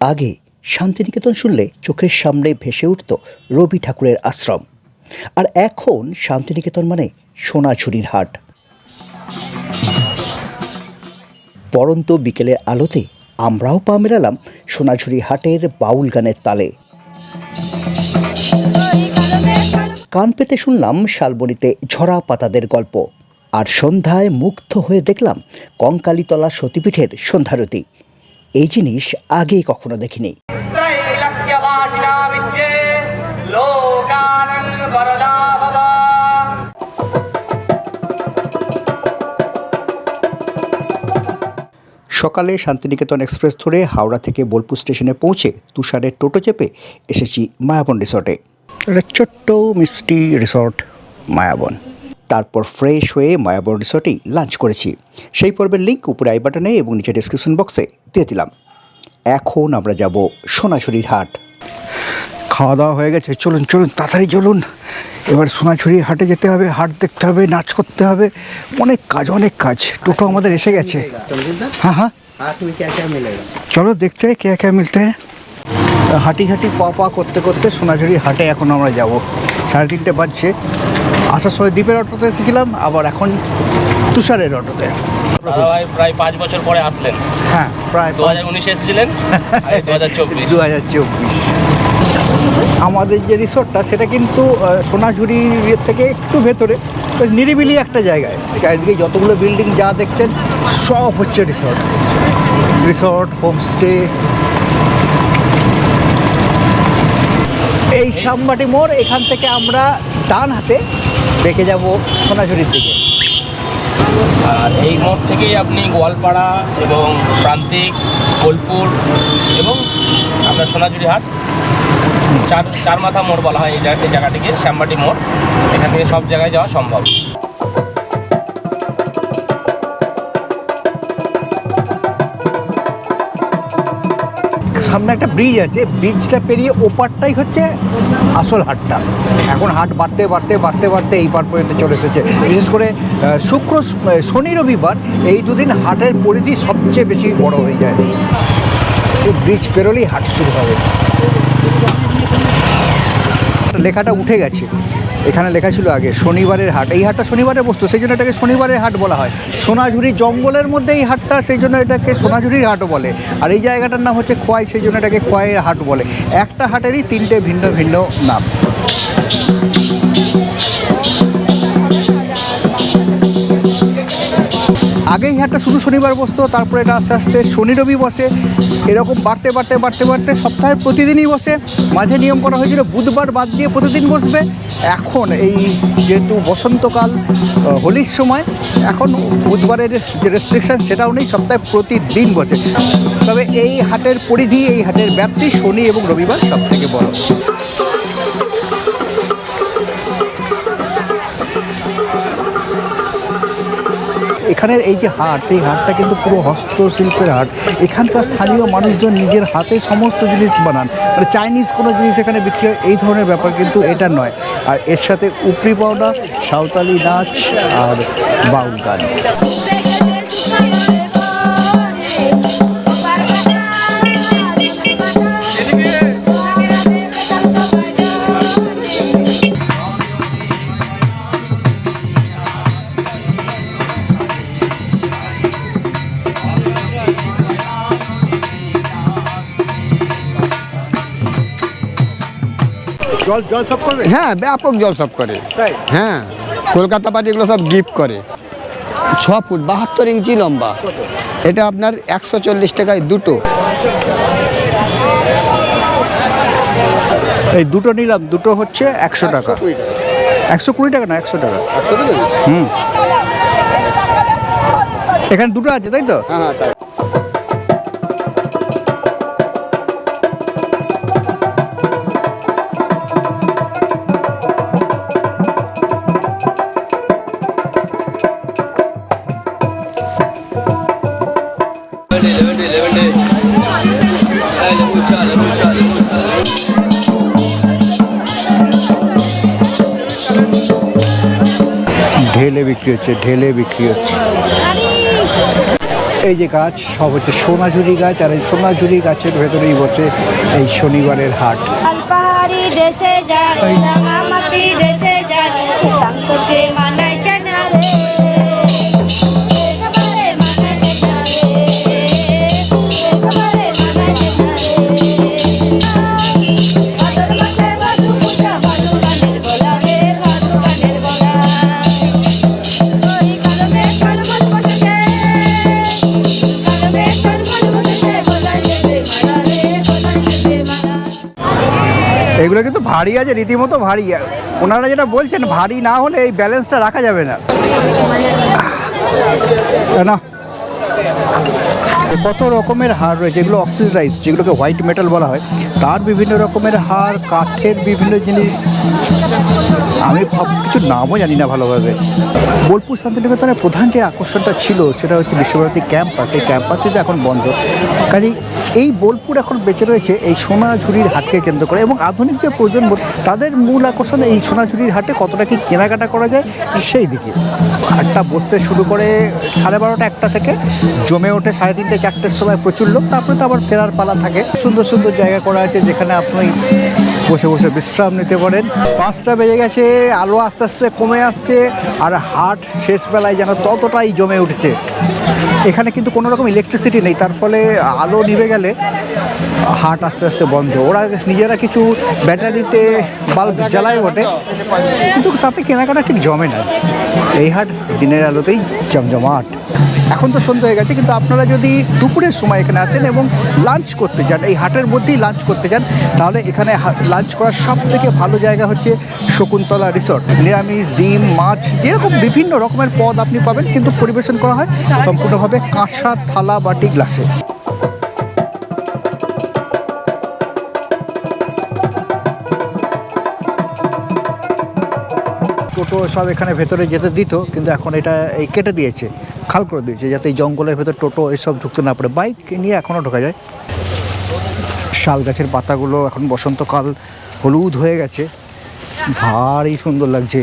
আগে শান্তিনিকেতন শুনলে চোখের সামনে ভেসে উঠত রবি ঠাকুরের আশ্রম। আর এখন শান্তিনিকেতন মানে সোনাঝুরির হাট। পরন্ত বিকেলের আলোতে আমরাও পা মেলালাম সোনাঝুরি হাটের বাউল গানের তালে। কান পেতে শুনলাম শালবনিতে ঝরা পাতাদের গল্প। আর সন্ধ্যায় মুগ্ধ হয়ে দেখলাম কঙ্কালীতলা সতীপীঠের সন্ধ্যারতি। এই জিনিস আগে কখনো দেখিনি। সকালে শান্তিনিকেতন এক্সপ্রেস ধরে হাওড়া থেকে বোলপুর স্টেশনে পৌঁছে তুষারের টোটো চেপে এসেছি মায়াবন রিসর্টে। একটা ছোট্ট মিষ্টি রিসর্ট মায়াবন। তারপর ফ্রেশ হয়ে মায়াবর রিসোর্টেই লাঞ্চ করেছি। সেই পর্বের লিঙ্ক উপরে আই বাটনে এবং নিচে ডিসক্রিপশন বক্সে দিয়ে দিলাম। এখন আমরা যাব সোনাছড়ির হাট। খাওয়া দাওয়া হয়ে গেছে, চলুন চলুন, তাড়াতাড়ি চলুন। এবার সোনাছড়ি হাটে যেতে হবে, হাট দেখতে হবে, নাচ করতে হবে। অনেক কাজ অনেক কাজ। টোটো আমাদের এসে গেছে। হ্যাঁ হ্যাঁ। চলো দেখতে, কে কে মিলতে। হাঁটি হাঁটি পা পা করতে করতে সোনাঝুরি হাটে এখন আমরা যাব। সাড়ে তিনটে বাজছে। আসার সময় দ্বীপের অটোতে এসেছিলাম আবার এখন তুষারের অটোতে। দাদাভাই প্রায় পাঁচ বছর পরে আসলেন। হ্যাঁ প্রায় দু হাজার উনিশে এসেছিলেন দু হাজার চব্বিশ। দু হাজার চব্বিশ। আমাদের যে রিসোর্টটা সেটা কিন্তু সোনাঝুরি থেকে একটু ভেতরে নিরিবিলি একটা জায়গায়। চারিদিকে যতগুলো বিল্ডিং যা দেখছেন সব হচ্ছে রিসোর্ট। Resort homestay. এই সামবাটি মোড় এখান থেকে আমরা ডান হাতে বেঁকে যাব সোনাঝুরির দিকে। আর এই মোড় থেকেই আপনি গোয়ালপাড়া এবং প্রান্তিক, বোলপুর এবং আপনার সোনাঝুরি হাট, চার চার মাথা মোড় বলা হয় এই জায়গাটিকে, শ্যামবাটি মোড়। এখান থেকে সব জায়গায় যাওয়া সম্ভব। সামনে একটা ব্রিজ আছে। ব্রিজটা পেরিয়ে ওপারটাই হচ্ছে আসল হাটটা। এখন হাট বাড়তে বাড়তে বাড়তে বাড়তে এই পার পর্যন্ত চলে এসেছে। বিশেষ করে শুক্র শনি, রবিবার এই দুদিন হাটের পরিধি সবচেয়ে বেশি বড় হয়ে যায়। ব্রিজ পেরোলেই হাট শুরু হবে। লেখাটা উঠে গেছে। এখানে লেখা ছিল আগে, শনিবারের হাট। এই হাটটা শনিবারে বসতো, সেই জন্য এটাকে শনিবারের হাট বলা হয়। সোনাঝুরি জঙ্গলের মধ্যে এই হাটটা, সেই জন্য এটাকে সোনাঝুরির হাটও বলে। আর এই জায়গাটার নাম হচ্ছে খোয়াই, সেই জন্য এটাকে খোয়াইয়ের হাট বলে। একটা হাটেরই তিনটে ভিন্ন ভিন্ন নাম। আগে এই হাটটা শুধু শনিবার বসতো, তারপরে এটা আস্তে আস্তে শনি রবি বসে। এরকম বাড়তে বাড়তে বাড়তে বাড়তে সপ্তাহে প্রতিদিনই বসে। মাঝে নিয়ম করা হয়েছিল, বুধবার বাদ দিয়ে প্রতিদিন বসবে। এখন এই যেহেতু বসন্তকাল হোলির সময়, এখন বুধবারের যে রেস্ট্রিকশান সেটাও নেই, সপ্তাহে প্রতিদিন বসে। তবে এই হাটের পরিধি, এই হাটের ব্যাপ্তি শনি এবং রবিবার সব থেকে বড়। এখানের এই যে হাট, সেই হাটটা কিন্তু পুরো হস্তশিল্পের হাট। এখানকার স্থানীয় মানুষজন নিজের হাতে সমস্ত জিনিস বানান। মানে চাইনিজ কোনো জিনিস এখানে বিক্রি হয়, এই ধরনের ব্যাপার কিন্তু এটা নয়। আর এর সাথে উপরি পাওনা, সাঁওতালি নাচ আর বাউল গান। জল জল সব করবে হ্যাঁ ব্যাপক জল সব করে। তাই? হ্যাঁ কলকাতা পার্টি এগুলো সব গিফট করে। ছ ফুট বাহাত্তর ইঞ্চি লম্বা। এটা আপনার একশো চল্লিশ টাকায় দুটো। এই দুটো নিলাম দুটো হচ্ছে একশো টাকা। একশো কুড়ি টাকা। না একশো টাকা? হুম। এখানে দুটো আছে তাই তো? হ্যাঁ হ্যাঁ ঢেলে বিক্রি হচ্ছে ঢেলে বিক্রি হচ্ছে। এই যে গাছ সব হচ্ছে সোনাঝুরি গাছ আর এই সোনাঝুরি গাছের ভেতরেই বসে এই শনিবারের হাট। দেশে যায় দেশে যায় এগুলো কিন্তু ভারী আছে, রীতিমতো ভারী। ওনারা যেটা বলছেন, ভারী না হলে এই ব্যালেন্সটা রাখা যাবে না। না। কত রকমের হার রয়েছে, যেগুলো অক্সিডাইজ যেগুলোকে হোয়াইট মেটাল বলা হয়, তার বিভিন্ন রকমের হার কাঠের বিভিন্ন জিনিস। আমি ভাব কিছু নামও জানি না ভালোভাবে। বোলপুর শান্তিনিকেতনের প্রধান যে আকর্ষণটা ছিল, সেটা হচ্ছে বিশ্বভারতী ক্যাম্পাস। এই ক্যাম্পাসে এখন বন্ধ। কাজেই এই বোলপুর এখন বেঁচে রয়েছে এই সোনাঝুরির হাটকে কেন্দ্র করে এবং আধুনিক যে প্রজন্ম, তাদের মূল আকর্ষণ এই সোনাঝুরির হাটে কতটা কি কেনাকাটা করা যায় সেই দিকে। হাটটা বসতে শুরু করে সাড়ে বারোটা একটা থেকে জমে ওঠে সাড়ে তিনটে, চারটের সময় প্রচুর লোক, তারপরে তো আবার ফেরার পালা থাকে। সুন্দর সুন্দর জায়গা করা আছে যেখানে আপনি বসে বসে বিশ্রাম নিতে পারেন। পাঁচটা বেজে গেছে, আলো আস্তে আস্তে কমে আসছে, আর হাট শেষ বেলায় যেন ততটাই জমে উঠেছে। এখানে কিন্তু কোনো রকম ইলেকট্রিসিটি নেই, তার ফলে আলো নিভে গেলে হাট আস্তে আস্তে বন্ধ। ওরা নিজেরা কিছু ব্যাটারিতে বাল্ব জ্বালায় বটে, কিন্তু তাতে কেনাকাটা ঠিক জমে না। এই হাট দিনের আলোতেই জমজমাট। এখন তো সন্ধ্যা হয়ে গেছে, কিন্তু আপনারা যদি দুপুরের সময় এখানে আসেন এবং লাঞ্চ করতে চান এই হাটের মধ্যেই লাঞ্চ করতে চান তাহলে এখানে লাঞ্চ করার সব থেকে ভালো জায়গা হচ্ছে শকুন্তলা রিসর্ট নিরামিষ, ডিম, মাছ, যেরকম বিভিন্ন রকমের পদ আপনি পাবেন, কিন্তু পরিবেশন করা হয় সম্পূর্ণভাবে কাঁসা, থালা, বাটি, গ্লাসে। টোটো সব এখানে ভেতরে যেতে দিত, কিন্তু এখন এটা এই কেটে দিয়েছে। খাল করে দিয়েছে, যাতে এই জঙ্গলের ভেতর টোটো এসব ঢুকতে না পারে। বাইক নিয়ে এখনও ঢোকা যায়। শাল গাছের পাতাগুলো এখন বসন্তকাল হলুদ হয়ে গেছে। ভারী সুন্দর লাগছে।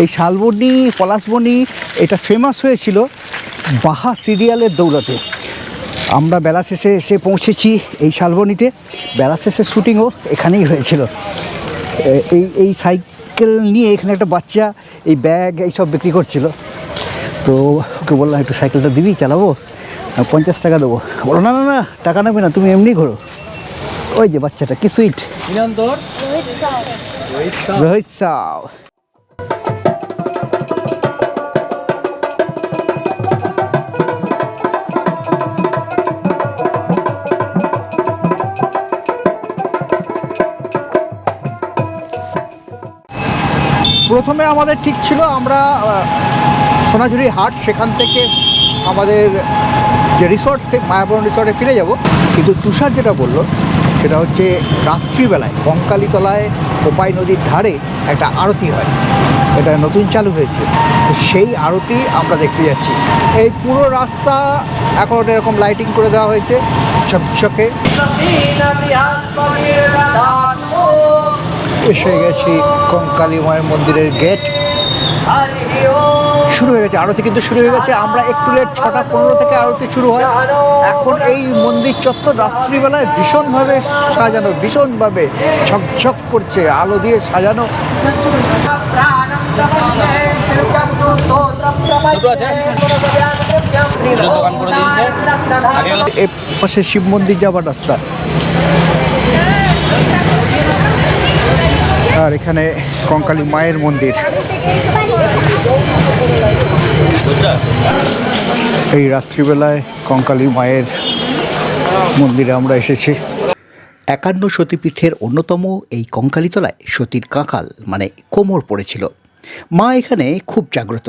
এই শালবনি, পলাশবনি, এটা ফেমাস হয়েছিল বাহা সিরিয়ালের দৌলতে। আমরা বেলা শেষে এসে পৌঁছেছি এই শালবনিতে। বেলা শেষের শুটিংও এখানেই হয়েছিল। এই এই এই সাইকেল নিয়ে এখানে একটা বাচ্চা এই ব্যাগ এইসব বিক্রি করছিল। তো ওকে বললাম একটু সাইকেলটা দিবি চালাবো? পঞ্চাশ টাকা দেবো। বলো না না না টাকা নেবে না তুমি এমনি ঘোরো। ওই যে বাচ্চাটা কি সুইট রোহিত সাউ। প্রথমে আমাদের ঠিক ছিল আমরা সোনাঝুরি হাট, সেখান থেকে আমাদের যে রিসর্ট সে মায়াবরণ রিসর্টে ফিরে যাব। কিন্তু তুষার যেটা বলল, সেটা হচ্ছে রাত্রিবেলায় কঙ্কালীতলায় কোপাই নদীর ধারে একটা আরতি হয়। এটা নতুন চালু হয়েছে। সেই আরতি আমরা দেখতে যাচ্ছি। এই পুরো রাস্তা এখন এরকম লাইটিং করে দেওয়া হয়েছে ঝকঝকে। এসে গেছি কঙ্কালী মায়ের মন্দিরের গেট শুরু হয়ে গেছে আরতি কিন্তু শুরু হয়ে গেছে। আমরা একটু লেট ছটা পনেরো থেকে আরতি শুরু হয়। এখন এই মন্দির চত্বর রাত্রিবেলায় ভীষণভাবে সাজানো ভীষণভাবে ঝকঝক করছে আলো দিয়ে সাজানো। এ পাশে শিব মন্দির যাবার রাস্তা। আর এখানে কঙ্কালী মায়ের মন্দির। এই রাত্রিবেলায় কঙ্কালী মায়ের মন্দিরে আমরা এসেছি। একান্ন সতীপীঠের অন্যতম এই কঙ্কালীতলায় সতীর কাঁকাল মানে কোমর পড়েছিল। মা এখানে খুব জাগ্রত।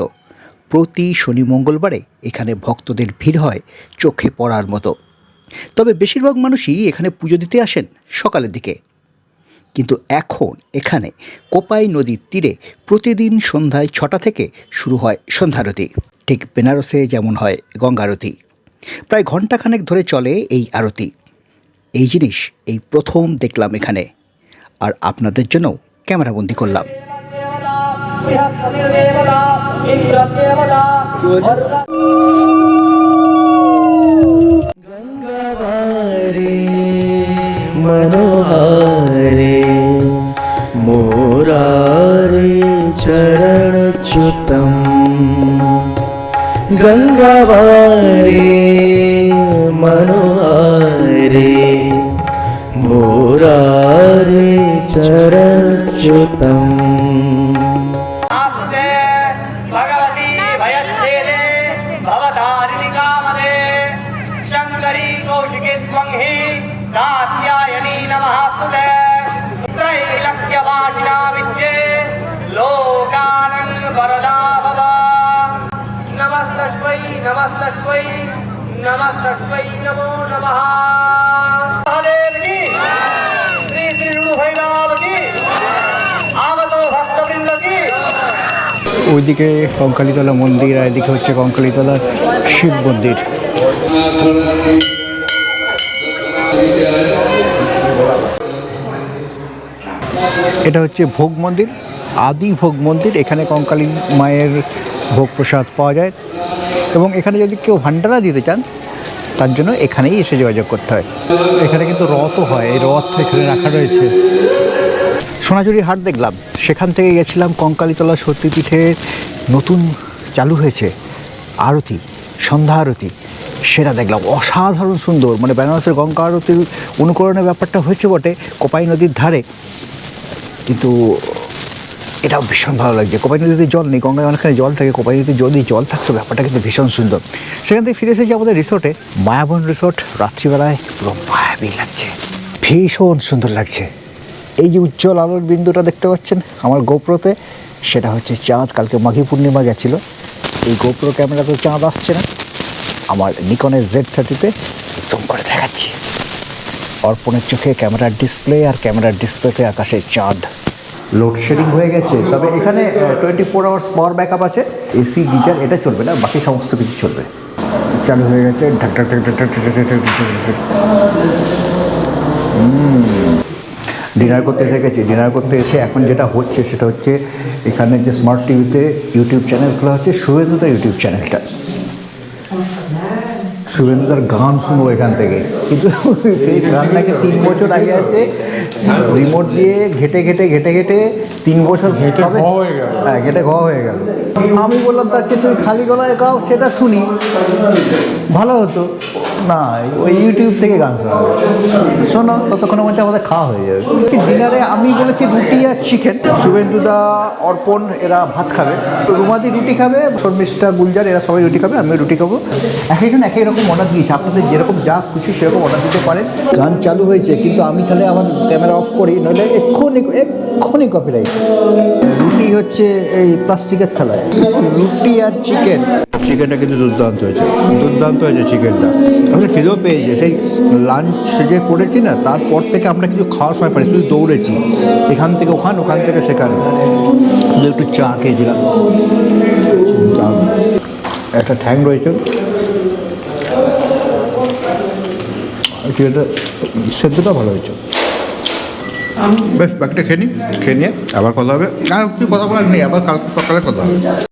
প্রতি শনি মঙ্গলবারে এখানে ভক্তদের ভিড় হয় চোখে পড়ার মতো। তবে বেশিরভাগ মানুষই এখানে পুজো দিতে আসেন সকালের দিকে। কিন্তু এখন, এখানে কোপাই নদীর তীরে প্রতিদিন সন্ধ্যায় ছটা থেকে শুরু হয় সন্ধ্যারতি ঠিক বেনারসে যেমন হয় গঙ্গারতি প্রায় ঘণ্টাখানেক ধরে চলে এই আরতি। এই জিনিস এই প্রথম দেখলাম এখানে। আর আপনাদের জন্য ক্যামেরাবন্দি করলাম। কি ഗംഗാവാരിതം ഗംഗാവാരേ മനോഹാരേ മോരാരേ ചരണച്യുതം ওইদিকে কঙ্কালীতলা মন্দির আর এদিকে হচ্ছে কঙ্কালীতলা শিব মন্দির। এটা হচ্ছে ভোগ মন্দির আদি ভোগ মন্দির। এখানে কঙ্কালী মায়ের ভোগ প্রসাদ পাওয়া যায়। এবং এখানে যদি কেউ ভান্ডারা দিতে চান, তার জন্য এখানেই এসে যোগাযোগ করতে হয়। এখানে কিন্তু রথও হয়, এই রথ এখানে রাখা রয়েছে। সোনাঝুরি হাট দেখলাম, সেখান থেকে গেছিলাম কঙ্কালীতলা সত্যিপীঠের নতুন চালু হয়েছে আরতি, সন্ধ্যা আরতি, সেটা দেখলাম। অসাধারণ সুন্দর মানে বেনারসের গঙ্গা আরতির অনুকরণের ব্যাপারটা হয়েছে বটে, কোপাই নদীর ধারে। কিন্তু এটাও ভীষণ ভালো লাগছে। কোপাই নদীতে জল নেই, গঙ্গায় অনেকখানে জল থাকে কোপাই নদীতে যদি জল থাকতো ব্যাপারটা কিন্তু ভীষণ সুন্দর। সেখান থেকে ফিরে এসেছি আমাদের রিসোর্টে মায়াবন রিসোর্ট রাত্রিবেলায় পুরো মায়াবী লাগছে। ভীষণ সুন্দর লাগছে। এই যে উজ্জ্বল আলোর বিন্দুটা দেখতে পাচ্ছেন আমার গোপ্রোতে, সেটা হচ্ছে চাঁদ। কালকে মাঘী পূর্ণিমা গেছিল। এই গোপ্রো ক্যামেরাতে চাঁদ আসছে না। আমার নিকনের জেড থার্টিতে জুম করে দেখাচ্ছি। অর্পণের চোখে ক্যামেরার ডিসপ্লে আর ক্যামেরার ডিসপ্লেতে আকাশে চাঁদ। লোডশেডিং হয়ে গেছে তবে এখানে twenty four hours power backup আছে এসি গিজার এটা চলবে না বাকি সমস্ত কিছু চলবে চালু হয়ে গেছে ঢাক ডিনার করতে এসে গেছে ডিনার করতে এসে এখন যেটা হচ্ছে সেটা হচ্ছে এখানে যে স্মার্ট টিভিতে ইউটিউব চ্যানেলগুলো হচ্ছে শুভেন্দুদা ইউটিউব চ্যানেলটা শুভেন্দুদার গান শুনব এখান থেকে কিন্তু গান নাকি তিন বছর আগে আছে রিমোট দিয়ে ঘেটে ঘেটে ঘেটে ঘেটে তিন বছর ঘেটে হয়ে গেল। হ্যাঁ ঘেটে ঘ হয়ে গেল। আমি বললাম তার চেয়ে তুমি খালি গলায় গাও? সেটা শুনি। ভালো হতো। না, ওই ইউটিউব থেকে গান শোনা শোনো, ততক্ষণের মধ্যে আমাদের খাওয়া হয়ে যাবে। ডিনারে আমি বলেছি রুটি আর চিকেন শুভেন্দুদা, অর্পণ, এরা ভাত খাবে। রুমাদি রুটি খাবে, শর্মিষ্ঠা, গুলজার, এরা সবাই রুটি খাবে আমি রুটি খাব। এক একজন এক এক রকম অর্ডার দিয়েছে। আপনাদের যেরকম যা খুশি সেরকম অর্ডার দিতে পারেন। গান চালু হয়েছে, কিন্তু আমি তাহলে আমার ক্যামেরা অফ করি, নইলে এক্ষুনি এক্ষুনি কপিরাইট রুটি হচ্ছে এই প্লাস্টিকের থালায়। রুটি আর চিকেন চিকেনটা কিন্তু দুর্দান্ত হয়েছে। দুর্দান্ত হয়েছে চিকেনটা আমরা খিদেও পেয়েছে। সেই লাঞ্চ যে করেছি না, তারপর থেকে আমরা কিছু খাওয়ার সময় পাই শুধু দৌড়েছি। এখান থেকে ওখান ওখান থেকে সেখানে। শুধু একটু চা খেয়েছিলাম। একটা ঠ্যাং রয়েছে। সেদ্ধটা ভালো হয়েছে। বেশ, বাকিটা খেয়ে নিই খেয়ে নিয়ে আবার কথা হবে। আর কথা বলার নেই, আবার কালকে সকালে কথা হবে।